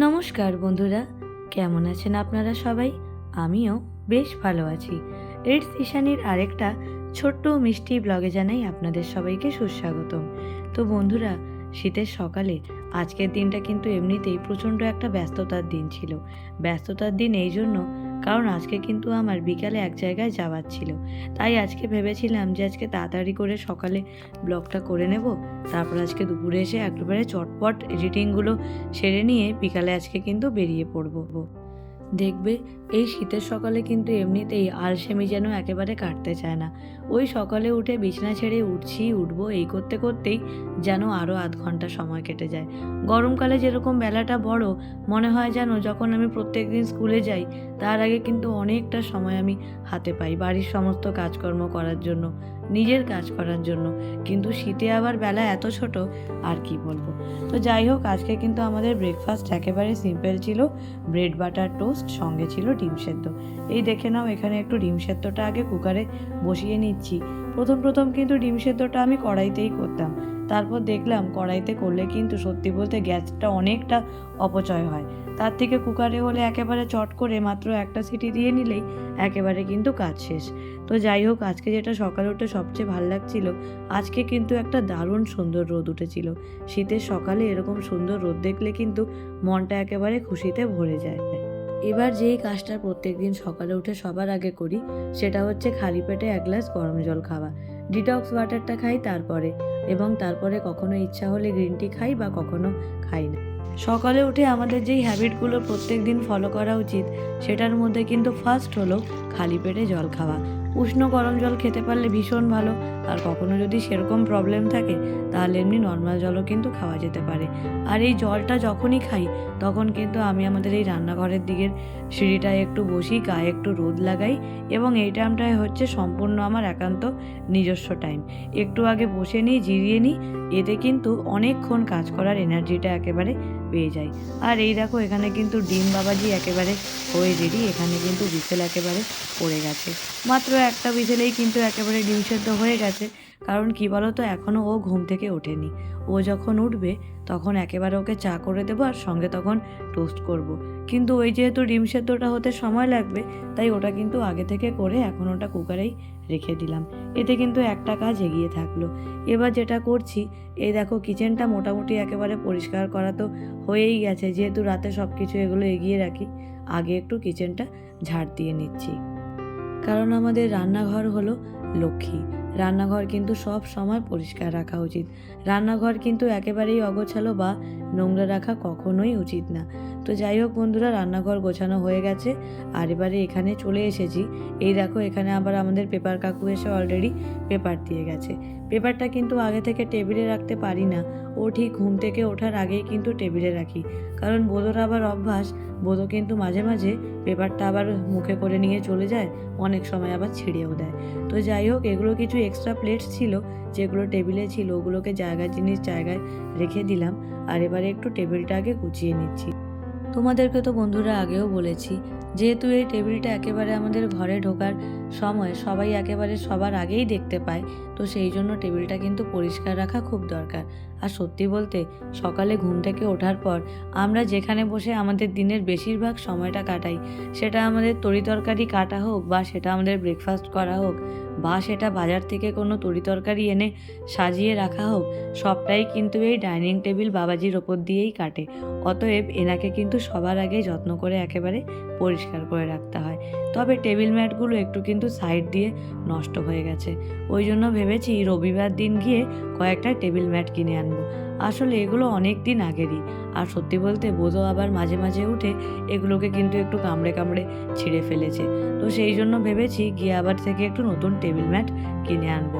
নমস্কার বন্ধুরা, কেমন আছেন আপনারা সবাই? আমিও বেশ ভালো আছি। রিটস ইশানির আরেকটা ছোট্ট মিষ্টি ব্লগে জানাই আপনাদের সবাইকে সুস্বাগতম। তো বন্ধুরা, শীতের সকালে আজকের দিনটা কিন্তু এমনিতেই প্রচণ্ড একটা ব্যস্ততার দিন ছিল। ব্যস্ততার দিন এই জন্য কারণ আজকে কিন্তু আমার বিকালে এক জায়গায় যাওয়ার ছিল। তাই আজকে ভেবেছিলাম যে আজকে তাড়াতাড়ি করে সকালে ব্লগটা করে নেব। তারপর আজকে দুপুরে এসে একেবারে চটপট এডিটিংগুলো সেরে নিয়ে বিকালে আজকে কিন্তু বেরিয়ে পড়ব। দেখবে এই শীতের সকালে কিন্তু এমনিতেই আলসেমি যেন একেবারে কাটতে চায় না। ওই সকালে উঠে বিছানা ছেড়ে উঠছি, উঠবো, এই করতে করতেই যেন আরও আধ ঘণ্টা সময় কেটে যায়। গরমকালে যেরকম বেলাটা বড়, মনে হয় যেন যখন আমি প্রত্যেক দিন স্কুলে যাই, তার আগে কিন্তু অনেকটা সময় আমি হাতে পাই বাড়ির সমস্ত কাজকর্ম করার জন্য। নিজের কাজ করার জন্য। কিন্তু শীতে আবার বেলা এত ছোট, আর কি বলব? তো যাই হোক, আজকে কিন্তু আমাদের ব্রেকফাস্ট একেবারে সিম্পল ছিল। ব্রেড বাটার টোস্ট সঙ্গে ছিল ডিম সেদ্ধ। এই দেখে নাও, এখানে একটু ডিম সেদ্ধটা আগে কুকারে বসিয়ে নিচ্ছি। প্রথম প্রথম কিন্তু ডিম সেদ্ধটা আমি কড়াইতেই করতাম। তারপর দেখলাম কড়াইতে করলে কিন্তু সত্যি বলতে গ্যাসটা অনেকটা অপচয় হয়। তার থেকে কুকারে হলে একেবারে চট করে মাত্র একটা সিটি দিয়ে নিলেই একেবারে কিন্তু কাজ শেষ। তো যাই হোক, আজকে যেটা সকালে উঠে সবচেয়ে ভালো লাগছিল, আজকে কিন্তু একটা দারুণ সুন্দর রোদ উঠেছিল। শীতের সকালে এরকম সুন্দর রোদ দেখলে কিন্তু মনটা একেবারে খুশিতে ভরে যায়। এবার যেই কাজটা প্রত্যেক দিন সকালে উঠে সবার আগে করি, সেটা হচ্ছে খালি পেটে এক গ্লাস গরম জল খাওয়া। ডিটক্স ওয়াটারটা খাই তারপরে, এবং তারপরে কখনো ইচ্ছা হলে গ্রিন টি খাই বা কখনো খাই না। সকালে উঠে আমাদের যেই হ্যাবিটগুলো প্রত্যেক দিন ফলো করা উচিত, সেটার মধ্যে কিন্তু ফার্স্ট হলো খালি পেটে জল খাওয়া। উষ্ণ গরম জল খেতে পারলে ভীষণ ভালো আর কখনো যদি সেরকম প্রবলেম থাকে, তাহলে এমনি নর্মাল জলও কিন্তু খাওয়া যেতে পারে। আর এই জলটা যখনই খাই, তখন কিন্তু আমি আমাদের এই রান্নাঘরের দিকের সিঁড়িটায় একটু বসি, গায়ে একটু রোদ লাগাই এবং এই টাইমটায় হচ্ছে সম্পূর্ণ আমার একান্ত নিজস্ব টাইম একটু আগে বসে নিই, জিরিয়ে নিই, এতে কিন্তু অনেকক্ষণ কাজ করার এনার্জিটা একেবারে পেয়ে যাই। আর এই দেখো, এখানে কিন্তু ডিম বাবাজি একেবারে হয়ে রেডি, এখানে কিন্তু বিসেল একেবারে পড়ে গেছে। মাত্র একটা বিসেলেই কিন্তু একেবারে ডিম সেদ্ধ হয়ে গেছে। কারণ কি বলো তো এখনও ও ঘুম থেকে ওঠেনি। ও যখন উঠবে, তখন একেবারে ওকে চা করে দেবো আর সঙ্গে তখন টোস্ট করব। কিন্তু ওই যেহেতু ডিম সেদ্ধটা হতে সময় লাগবে, তাই ওটা কিন্তু আগে থেকে করে এখন ওটা কুকারেই রেখে দিলাম। এতে কিন্তু একটা কাজ এগিয়ে থাকল। এবার যেটা করছি, এই দেখো কিচেনটা মোটামুটি একেবারে পরিষ্কার করা তো হয়েই গেছে, যেহেতু রাতে সব কিছু এগুলো এগিয়ে রাখি, আগে একটু কিচেনটা ঝাড় দিয়ে নিচ্ছি। কারণ আমাদের রান্নাঘর হলো লক্ষ্মী। রান্নাঘর কিন্তু সব সময় পরিষ্কার রাখা উচিত। রান্নাঘর কিন্তু একেবারেই অগোছালো বা নোংরা রাখা কখনোই উচিত না। তো যাই হোক বন্ধুরা, রান্নাঘর গোছানো হয়ে গেছে। আর এবারে এখানে চলে এসেছি। এই দেখো, এখানে আবার আমাদের পেপার কাকু এসে অলরেডি পেপার দিয়ে গেছে। পেপারটা কিন্তু আগে থেকে টেবিলে রাখতে পারি না। ও ঠিক ঘুম থেকে ওঠার আগেই কিন্তু টেবিলে রাখি। কারণ বোধোর আবার অভ্যাস। বোধো কিন্তু মাঝে মাঝে পেপারটা আবার মুখে করে নিয়ে চলে যায়, অনেক সময় আবার ছিঁড়েও দেয়। তো যাই হোক, এগুলো কিছু এক্সট্রা প্লেটস ছিল, যেগুলো টেবিলে ছিল, ওগুলোকে জায়গায় জিনিস জায়গায় রেখে দিলাম। আর এবারে একটু টেবিলটা আগে গুছিয়ে নিচ্ছি। তোমাদেরকে তো বন্ধুরা আগেও বলেছি, যেহেতু এই টেবিলটা একেবারে আমাদের ঘরে ঢোকার সময়, সবাই একেবারে সবার আগেই দেখতে পায়, তো সেই জন্য টেবিলটা কিন্তু পরিষ্কার রাখা খুব দরকার। আর সত্যি বলতে, সকালে ঘুম থেকে ওঠার পর আমরা যেখানে বসে আমাদের দিনের বেশিরভাগ সময়টা কাটাই, সেটা আমাদের তরিতরকারি কাটা হোক বা সেটা আমাদের ব্রেকফাস্ট করা হোক বা সেটা বাজার থেকে কোনো তরি তরকারি এনে সাজিয়ে রাখা হোক, সবটাই কিন্তু এই ডাইনিং টেবিল বাবাজির ওপর দিয়েই কাটে। অতএব এনাকে কিন্তু সবার আগে যত্ন করে একেবারে পরিষ্কার করে রাখতে হয়। তবে টেবিল ম্যাটগুলো একটু কিন্তু সাইড দিয়ে নষ্ট হয়ে গেছে। ওই জন্য ভেবেছি রবিবার দিন গিয়ে কয়েকটা টেবিল ম্যাট কিনে আনব। আসলে এগুলো অনেক দিন আগেরই। আর সত্যি বলতে বোধও আবার মাঝে মাঝে উঠে এগুলোকে কিন্তু একটু কামড়ে কামড়ে ছিঁড়ে ফেলেছে। তো সেই জন্য ভেবেছি গিয়ে আবার থেকে একটু নতুন টেবিল ম্যাট কিনে আনব।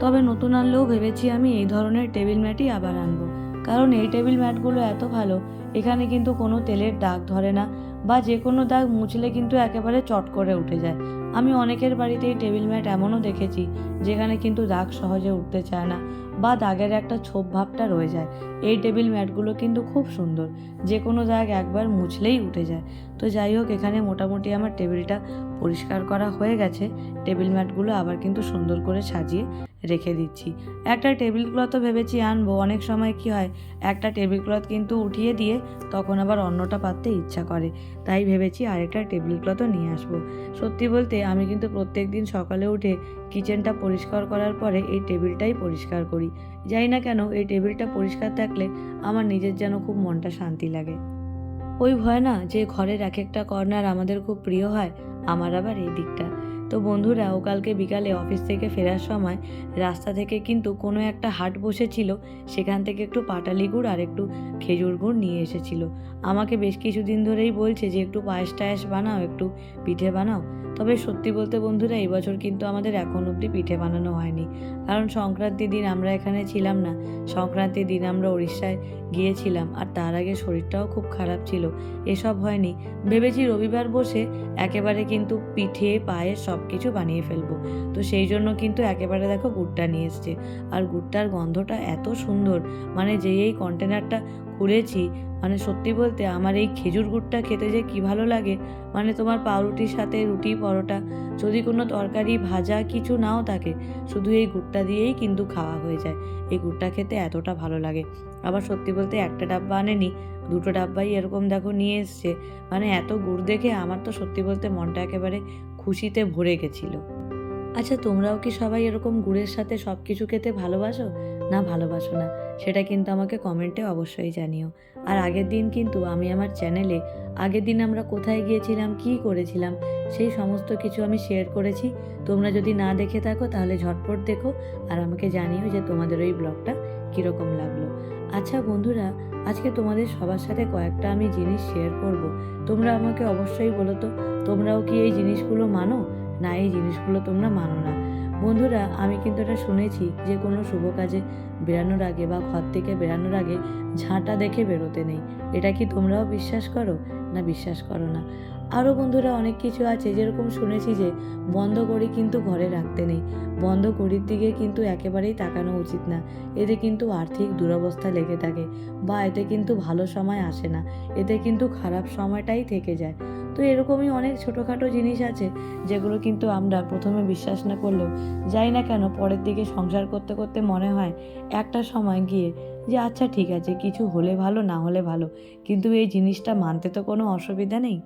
তবে নতুন আনলেও ভেবেছি আমি এই ধরনের টেবিল ম্যাটই আবার আনব। কারণ এই টেবিল ম্যাটগুলো এত ভালো, এখানে কিন্তু কোনো তেলের দাগ ধরে না বা যে কোনো দাগ মুছলে কিন্তু একেবারে চট করে উঠে যায়। আমি অনেকের বাড়িতে এই টেবিল ম্যাট এমনও দেখেছি, যেখানে কিন্তু দাগ সহজে উঠতে চায় না বা দাগের একটা ছোপ ভাবটা রয়ে যায়। এই টেবিল ম্যাটগুলো কিন্তু খুব সুন্দর, যে কোনো দাগ একবার মুছলেই উঠে যায়। তো যাই হোক, এখানে মোটামুটি আমার টেবিলটা পরিষ্কার করা হয়ে গেছে, টেবিল ম্যাটগুলো আবার কিন্তু সুন্দর করে সাজিয়ে রেখে দিচ্ছি। একটা টেবিল ক্লথও ভেবেছি আনব, অনেক সময় কি হয়, একটা টেবিল ক্লথ কিন্তু উঠিয়ে দিয়ে তখন আবার অন্যটা পাততে ইচ্ছা করে, তাই ভেবেছি আরেকটা টেবিল ক্লথও নিয়ে আসব। সত্যি বলতে আমি কিন্তু প্রত্যেক দিন সকালে উঠে কিচেনটা পরিষ্কার করার পরে এই টেবিলটাই পরিষ্কার করি। যাই না কেন, এই টেবিলটা পরিষ্কার থাকলে আমার নিজের যেন খুব মনটা শান্তি লাগে। ওই ভয় না যে ঘরের এক একটা কর্নার আমাদের খুব প্রিয় হয় আমার আবার এই দিকটা। তো বন্ধুরা, ও কালকে বিকালে অফিস থেকে ফেরার সময় রাস্তা থেকে কিন্তু কোনো একটা হাট বসেছিল, সেখান থেকে একটু পাটালি গুড় আর একটু খেজুর গুড় নিয়ে এসেছিল। আমাকে বেশ কিছুদিন ধরেই বলছে যে, একটু পায়েস টায়েস বানাও, একটু পিঠে বানাও। তবে সত্যি বলতে বন্ধুরা, এই বছর কিন্তু আমাদের এখন অবধি পিঠে বানানো হয়নি। কারণ সংক্রান্তির দিন আমরা এখানে ছিলাম না। সংক্রান্তির দিন আমরা উড়িষ্যায় গিয়েছিলাম আর তার আগে শরীরটাও খুব খারাপ ছিল। এসব হয়নি। ভেবেছি রবিবার বসে একেবারে কিন্তু পিঠে পায়েস সব কিছু বানিয়ে ফেলব। তো সেই জন্য কিন্তু একেবারে দেখো গুড়টা নিয়ে এসছে। আর গুড়টার গন্ধটা এত সুন্দর। মানে যেই এই কন্টেনারটা খুলেছি মানে সত্যি বলতে আমার এই খেজুর গুড়টা খেতে যে কি ভালো লাগে? মানে তোমার পাউরুটির সাথে রুটি, পরোটা, যদি কোনো তরকারি, ভাজা কিছু নাও থাকে, শুধু এই গুড়টা দিয়েই কিন্তু খাওয়া হয়ে যায়। এই গুড়টা খেতে এতটা ভালো লাগে। আবার সত্যি বলতে একটা ডাব্বা আনেনি, দুটো ডাব্বাই এরকম দেখো নিয়ে এসছে। মানে এত গুড় দেখে আমার তো সত্যি বলতে মনটা একেবারে খুশিতে ভরে গেছিল। আচ্ছা তোমরাও কি সবাই এরকম গুড়ের সাথে সব কিছু খেতে ভালোবাসো? না ভালোবাসো না, সেটা কিন্তু আমাকে কমেন্টে অবশ্যই জানিও। আর আগের দিন কিন্তু আমি আমার চ্যানেলে আগের দিন আমরা কোথায় গিয়েছিলাম, কি করেছিলাম, সেই সমস্ত কিছু আমি শেয়ার করেছি। তোমরা যদি না দেখে থাকো তাহলে ঝটপট দেখো, আর আমাকে জানিও যে তোমাদের ওই ব্লগটা কীরকম লাগল। আচ্ছা বন্ধুরা, আজকে তোমাদের সবার সাথে কয়েকটা আমি জিনিস শেয়ার করব। তোমরা আমাকে অবশ্যই বলো তো, তোমরাও কি এই জিনিসগুলো মানো? না এই জিনিসগুলো তোমরা মানো না। বন্ধুরা, আমি কিন্তু এটা শুনেছি যে কোনো শুভ কাজে বেরানোর আগে বা ঘর থেকে বেরানোর আগে ঝাঁটা দেখে বেরোতে নেই। এটা কি তোমরাও বিশ্বাস করো? না, বিশ্বাস করো না। আরও বন্ধুরা, অনেক কিছু আছে যেরকম শুনেছি যে বন্ধ করি কিন্তু ঘরে রাখতে নেই। বন্ধ করির দিকে কিন্তু একেবারেই তাকানো উচিত না। এতে কিন্তু আর্থিক দুরবস্থা লেগে থাকে বা এতে কিন্তু ভালো সময় আসে না। এতে কিন্তু খারাপ সময়টাই থেকে যায়। তো এরকমই অনেক ছোটোখাটো জিনিস আছে, যেগুলো কিন্তু আমরা প্রথমে বিশ্বাস না করলেও যাই না কেন পরের দিকে সংসার করতে করতে মনে হয় একটা সময় গিয়ে যে আচ্ছা ঠিক আছে, কিছু হলে ভালো, না হলে ভালো। কিন্তু এই জিনিসটা মানতে তো কোনো অসুবিধা নেই।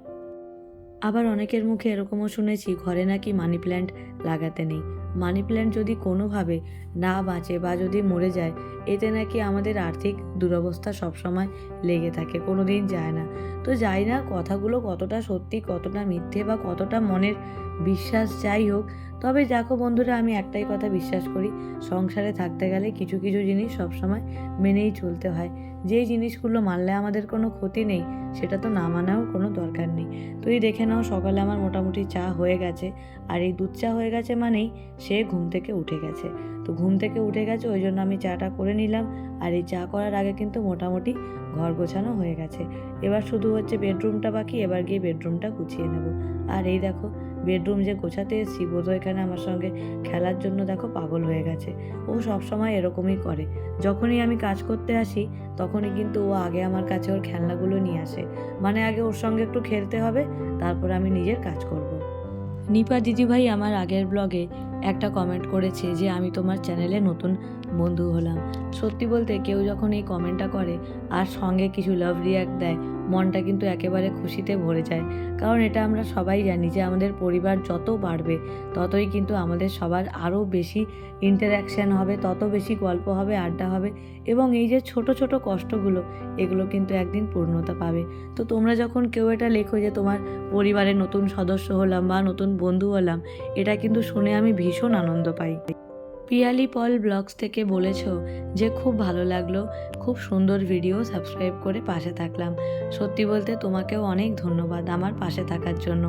আবার অনেকের মুখে এরকমও শুনেছি, ঘরে নাকি মানি প্ল্যান্ট লাগাতে নেই। মানি প্ল্যান্ট যদি কোনোভাবে না বাঁচে বা যদি মরে যায়, এতে নাকি আমাদের আর্থিক দুরবস্থা সবসময় লেগে থাকে কোনো দিন যায় না। তো যাই না, কথাগুলো কতটা সত্যি, কতটা মিথ্যে বা কতটা মনের বিশ্বাস যাই হোক, তবে দেখো বন্ধুরা, আমি একটাই কথা বিশ্বাস করি, সংসারে থাকতে গেলে কিছু কিছু জিনিস সবসময় মেনেই চলতে হয়। যেই জিনিসগুলো মানলে আমাদের কোনো ক্ষতি নেই, সেটা তো না মানাও কোনো দরকার নেই। তুই দেখে নাও সকালে আমার মোটামুটি চা হয়ে গেছে। আর এই দুধ চা হয়ে গেছে মানেই সে ঘুম থেকে উঠে গেছে। তো ঘুম থেকে উঠে গেছে, ওই জন্য আমি চাটা করে নিলাম। আর এই চা করার আগে কিন্তু মোটামুটি ঘর গোছানো হয়ে গেছে। এবার শুধু হচ্ছে বেডরুমটা বাকি, এবার গিয়ে বেডরুমটা গুছিয়ে নেব। আর এই দেখো বেডরুম যে গোছাতে এসেছি, বোধ এখানে আমার সঙ্গে খেলার জন্য দেখো পাগল হয়ে গেছে। ও সবসময় এরকমই করে। যখনই আমি কাজ করতে আসি, তখনই কিন্তু ও আগে আমার কাছে ওর খেলনাগুলো নিয়ে আসে। মানে আগে ওর সঙ্গে একটু খেলতে হবে, তারপর আমি নিজের কাজ করব। নিপা দিদিভাই আমার আগের ব্লগে একটা কমেন্ট করেছে যে, আমি তোমার চ্যানেলে নতুন বন্ধু হলাম। সত্যি বলতে কেউ যখন এই কমেন্টটা করে, আর সঙ্গে কিছু লাভ রিয়াক্ট দেয়, মনটা কিন্তু একেবারে খুশিতে ভরে যায়। কারণ এটা আমরা সবাই জানি যে, আমাদের পরিবার যত বাড়বে, ততই কিন্তু আমাদের সবার আরও বেশি ইন্টারাকশান হবে, তত বেশি গল্প হবে, আড্ডা হবে এবং এই যে ছোট ছোট কষ্টগুলো, এগুলো কিন্তু একদিন পূর্ণতা পাবে। তো তোমরা যখন কেউ এটা লেখো যে, তোমার পরিবারের নতুন সদস্য হলাম বা নতুন বন্ধু হলাম, এটা কিন্তু শুনে আমি ভীষণ আনন্দ পাই। পিয়ালি পল ব্লগস থেকে বলেছ যে খুব ভালো লাগল, খুব সুন্দর ভিডিও সাবস্ক্রাইব করে পাশে থাকলাম। সত্যি বলতে তোমাকেও অনেক ধন্যবাদ আমার পাশে থাকার জন্য।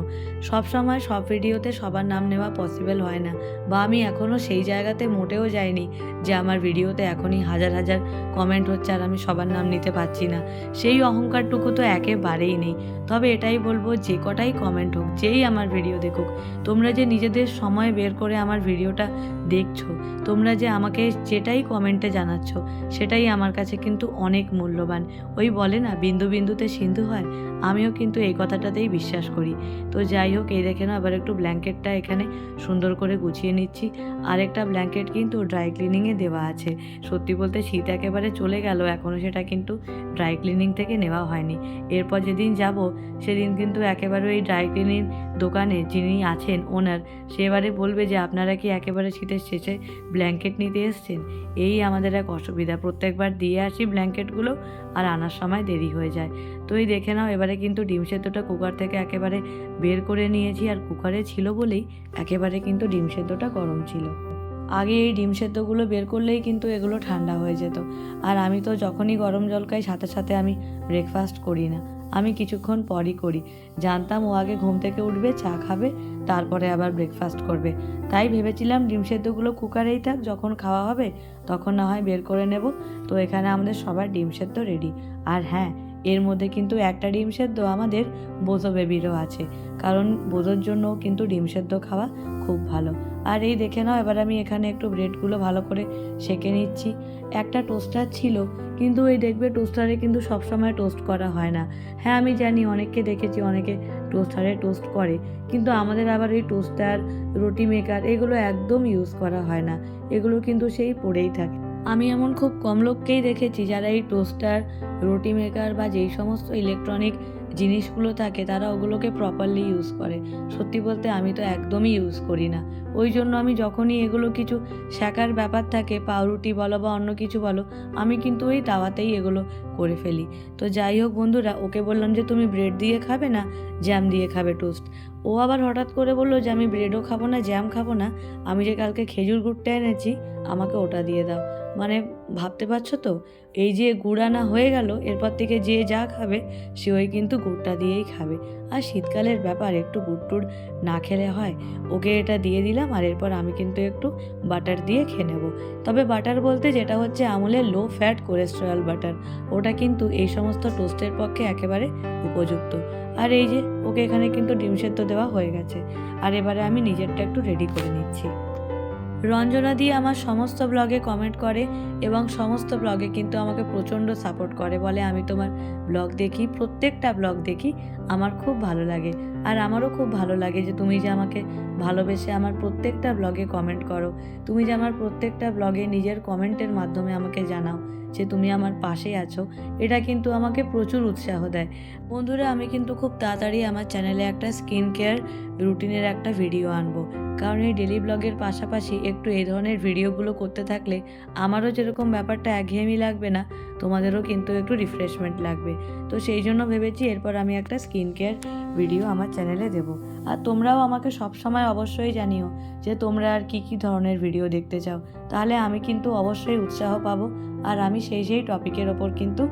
সব সময় সব ভিডিওতে সবার নাম নেওয়া পসিবল হয় না বা আমি এখনও সেই জায়গাতে মোটেও যাইনি যে আমার ভিডিওতে এখনই হাজার হাজার কমেন্ট হচ্ছে আর আমি সবার নাম নিতে পারছি না। সেই অহংকারটুকু তো একেবারেই নেই। তবে এটাই বলব, যে কটাই কমেন্ট হোক, যেই আমার ভিডিও দেখুক, তোমরা যে নিজেদের সময় বের করে আমার ভিডিওটা দেখছ তোমরা যে আমাকে যেটাই কমেন্টে জানাচ্ছ, সেটাই আমার কাছে কিন্তু অনেক মূল্যবান। ওই বলে না, বিন্দু বিন্দুতে সিন্ধু হয়, আমিও কিন্তু এই কথাটাতেই বিশ্বাস করি। তো যাই হোক, এই দেখে না, আবার একটু ব্ল্যাঙ্কেটটা এখানে সুন্দর করে গুছিয়ে নিচ্ছি। আরেকটা ব্ল্যাঙ্কেট কিন্তু ড্রাই ক্লিনিংয়ে দেওয়া আছে। সত্যি বলতে শীত একেবারে চলে গেল এখনও সেটা কিন্তু ড্রাই ক্লিনিং থেকে নেওয়া হয়নি। এরপর যেদিন যাব, সেদিন কিন্তু একেবারে ওই ড্রাই ক্লিনিং দোকানে যিনি আছেন ওনার, সে এবারে বলবে যে আপনারা কি একেবারে শীতের শেষে ব্ল্যাঙ্কেট নিতে এসছেন? এই আমাদের এক অসুবিধা। প্রত্যেকবার দিয়ে আসি ব্ল্যাঙ্কেটগুলো আর আনার সময় দেরি হয়ে যায়। তো এই দেখে নাও, এবারে কিন্তু ডিম সেদ্ধটা কুকার থেকে একেবারে বের করে নিয়েছি আর কুকারে ছিল বলেই একেবারে কিন্তু ডিম সেদ্ধটা গরম ছিল। আগে এই ডিম সেদ্ধগুলো বের করলেই কিন্তু এগুলো ঠান্ডা হয়ে যেত। আর আমি তো যখনই গরম জল খাই সাথে সাথে আমি ব্রেকফাস্ট করি না। আমি কিছুক্ষণ পরই করি। জানতাম ও আগে ঘুম থেকে উঠবে, চা খাবে, তারপরে আবার ব্রেকফাস্ট করবে। তাই ভেবেছিলাম ডিম সেদ্ধগুলো কুকারেই থাক, যখন খাওয়া হবে তখন না হয় বের করে নেব। তো এখানে আমাদের সবার ডিম সেদ্ধ রেডি আর হ্যাঁ এর মধ্যে কিন্তু একটা ডিম সেদ্ধ আমাদের বোঝো বেবিরও আছে। কারণ বোঝোর জন্যও কিন্তু ডিম সেদ্ধ খাওয়া খুব ভালো। আর এই দেখে নাও, এবার আমি এখানে একটু ব্রেডগুলো ভালো করে সেঁকে নিচ্ছি। একটা টোস্টার ছিল, কিন্তু ওই দেখবে টোস্টারে কিন্তু সবসময় টোস্ট করা হয় না। হ্যাঁ আমি জানি অনেককে দেখেছি, অনেকে টোস্টারে টোস্ট করে, কিন্তু আমাদের আবার ওই টোস্টার, রুটি মেকার এগুলো একদম ইউজ করা হয় না। এগুলো কিন্তু সেই পড়েই থাকে। আমি এমন খুব কম লোককেই দেখেছি যারা এই টোস্টার, রুটি মেকার বা যেই সমস্ত ইলেকট্রনিক জিনিসগুলো থাকে তারা ওগুলোকে প্রপারলি ইউজ করে। সত্যি বলতে আমি তো একদমই ইউজ করি না। ওই জন্য আমি যখনই এগুলো কিছু শেখার ব্যাপার থাকে, পাউরুটি বলো বা অন্য কিছু বলো, আমি কিন্তু ওই তাওয়াতেই এগুলো করে ফেলি। তো যাই হোক বন্ধুরা, ওকে বললাম যে, তুমি ব্রেড দিয়ে খাবে না? জ্যাম দিয়ে খাবে টোস্ট ও আবার হঠাৎ করে বলল যে, আমি ব্রেডও খাব না, জ্যাম খাব না। আমি যে কালকে খেজুর গুড়টা এনেছি, আমাকে ওটা দিয়ে দাও। মানে ভাবতে পারছ তো? এই যে গুড় আনা হয়ে গেল, এরপর থেকে যে যা খাবে, সে ওই কিন্তু গুড়টা দিয়েই খাবে। আর শীতকালের ব্যাপার একটু গুড় টুড় না খেলে হয়। ওকে এটা দিয়ে দিলাম আর এরপর আমি কিন্তু একটু বাটার দিয়ে খেয়ে নেব। তবে বাটার বলতে যেটা হচ্ছে আমুলের লো ফ্যাট কোলেস্টেরল বাটার। ওটা কিন্তু এই সমস্ত টোস্টের পক্ষে একেবারে উপযুক্ত। আর এই যে, ওকে এখানে কিন্তু ডিম সেদ্ধ দেওয়া হয়ে গেছে। আর এবারে আমি নিজেরটা একটু রেডি করে নিচ্ছি। রঞ্জনা দিয়ে আমার সমস্ত ব্লগে কমেন্ট করে এবং সমস্ত ব্লগে কিন্তু আমাকে প্রচণ্ড সাপোর্ট করে, বলে আমি তোমার ব্লগ দেখি, প্রত্যেকটা ব্লগ দেখি, আমার খুব ভালো লাগে। আর আমারও খুব ভালো লাগে যে তুমি যে আমাকে ভালোবেসে আমার প্রত্যেকটা ব্লগে কমেন্ট করো। তুমি যে আমার প্রত্যেকটা ব্লগে নিজের কমেন্টের মাধ্যমে আমাকে জানাও যে তুমি আমার পাশে আছো, এটা কিন্তু আমাকে প্রচুর উৎসাহ দেয়। বন্ধুরা, আমি কিন্তু খুব তাড়াতাড়ি আমার চ্যানেলে একটা স্কিন কেয়ার রুটিনের একটা ভিডিও আনব। কারণ এই ডেলি ব্লগের পাশাপাশি একটু এই ধরনের ভিডিওগুলো করতে থাকলে আমারও যেরকম ব্যাপারটা একঘেয়েমি লাগবে না তোমাদেরও কিন্তু একটু রিফ্রেশমেন্ট লাগবে। তো সেই জন্য ভেবেছি এরপর আমি একটা স্কিন কেয়ার ভিডিও আমার চ্যানেলে দেবো। আর তোমরাও আমাকে সব সময় অবশ্যই জানিও যে তোমরা আর কী কী ধরনের ভিডিও দেখতে চাও। তাহলে আমি কিন্তু অবশ্যই উৎসাহ পাবো আর আমি সেই সেই টপিকের ওপর কিন্তু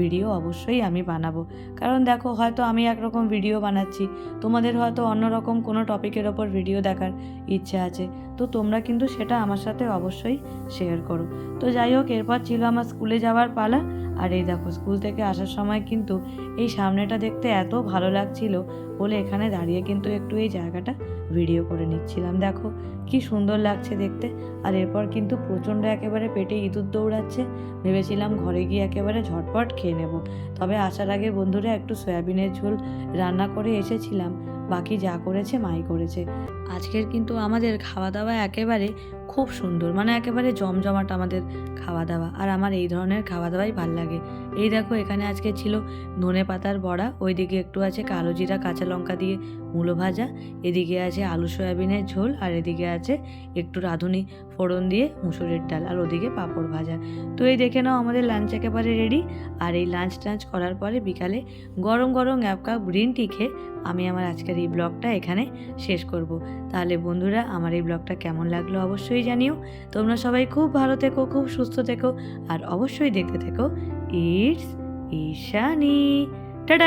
ভিডিও অবশ্যই আমি বানাবো। কারণ দেখো, হয়তো আমি একরকম ভিডিও বানাচ্ছি, তোমাদের হয়তো অন্যরকম কোনো টপিকের ওপর ভিডিও দেখার ইচ্ছা আছে। তো তোমরা কিন্তু সেটা আমার সাথে অবশ্যই শেয়ার করো। তো যাই হোক, এরপর ছিল আমার স্কুলে যাওয়ার পালা। আর এই দেখো স্কুল থেকে আসার সময় কিন্তু এই সামনেটা দেখতে এত ভালো লাগছিল বলে এখানে দাঁড়িয়ে কিন্তু একটু এই জায়গাটা ভিডিও করে নিচ্ছিলাম। দেখো, কি সুন্দর লাগছে দেখতে। আর এরপর কিন্তু প্রচণ্ড একেবারে পেটে ইঁদুর দৌড়াচ্ছে। ভেবেছিলাম ঘরে গিয়ে একেবারে ঝটপট খেয়ে নেব। তবে আসার আগে বন্ধুরা একটু সয়াবিনের ঝোল রান্না করে এসেছিলাম। বাকি যা করেছে মাই করেছে। আজকের কিন্তু আমাদের খাওয়া দাওয়া একেবারে খুব সুন্দর মানে একেবারে জমজমাট আমাদের খাওয়া দাওয়া আর আমার এই ধরনের খাওয়া দাওয়াই ভালো লাগে। এই দেখো, এখানে আজকে ছিল ধনে পাতার বড়া, ওইদিকে একটু আছে কালো জিরা, কাঁচা লঙ্কা দিয়ে মূলো ভাজা, এদিকে আছে আলু সয়াবিনের ঝোল, আর এদিকে আছে একটু রাঁধুনি ফোড়ন দিয়ে মুসুরের ডাল, আর ওদিকে পাঁপড় ভাজা। তো এই দেখে নাও, আমাদের লাঞ্চ একেবারে রেডি আর এই লাঞ্চ টাঞ্চ করার পরে বিকালে গরম গরম এক কাপ গ্রিন টি খেয়ে আমি আমার আজকের এই ব্লগটা এখানে শেষ করব। তাহলে বন্ধুরা, আমার এই ব্লগটা কেমন লাগল অবশ্যই জানিও। তোমরা সবাই খুব ভালো থেকো, খুব সুস্থ থেকো, আর অবশ্যই দেখতে থেকো। it's Ishani. Tada!